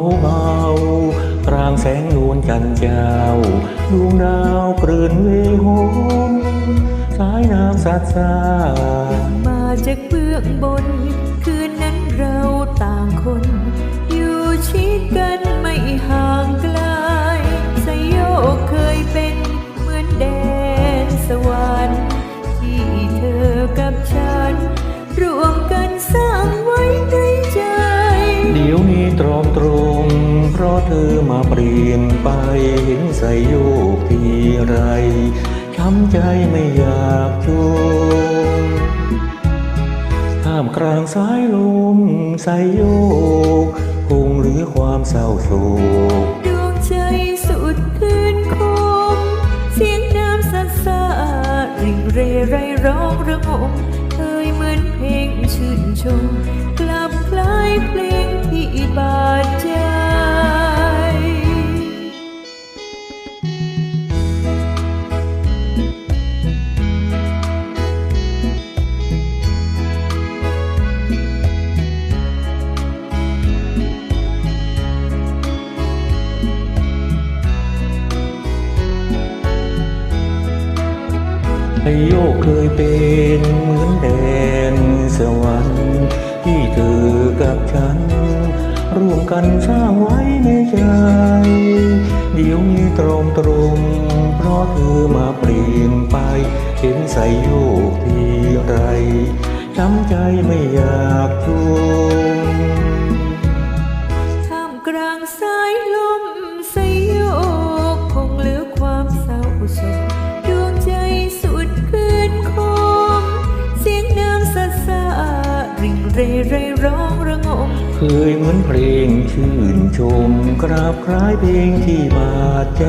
เสียงลมเบากลางแสงนวลจันเจ้าดวงดาวกลื่นเวหงสายน้ำสัดสามาจากเบื้องบน คืนนั้นเราต่างคน อยู่ชิดกันไม่ห่างไกลสยโยเคยเป็นเหมือนแดนสวรรค์ที่เธอกับฉันรวมกันสร้างไว้ในใจ เดี๋ยวนี้ตรอมตรง เธอมาเปลี่ยนไปเห็นใส่โยกทีไรช้ำใจไม่อยากจมท่ามกลางสายลมใส่โยกคงหรือความเศร้าโศกดวงใจสุดคืนคม เสียงน้ำสัสาริงเรไรร้องระงมเคยเหมือนเพลงชื่นชม กลับคล้ายเพลงที่บาดใจ โยกเคยเป็นเหมือนแดนสวรรค์ที่เธอกับฉัน ร่วมกันสร้างไว้ในใจ เดี๋ยวนี้ตรงตรงเพราะเธอมาเปลี่ยนไป เห็นใส่โยกทีไรช้ำใจไม่อยากชม เรไรร้องระงมเคยเหมือนเพลงชื่นชมกราบคล้ายเพลงที่บาดใจ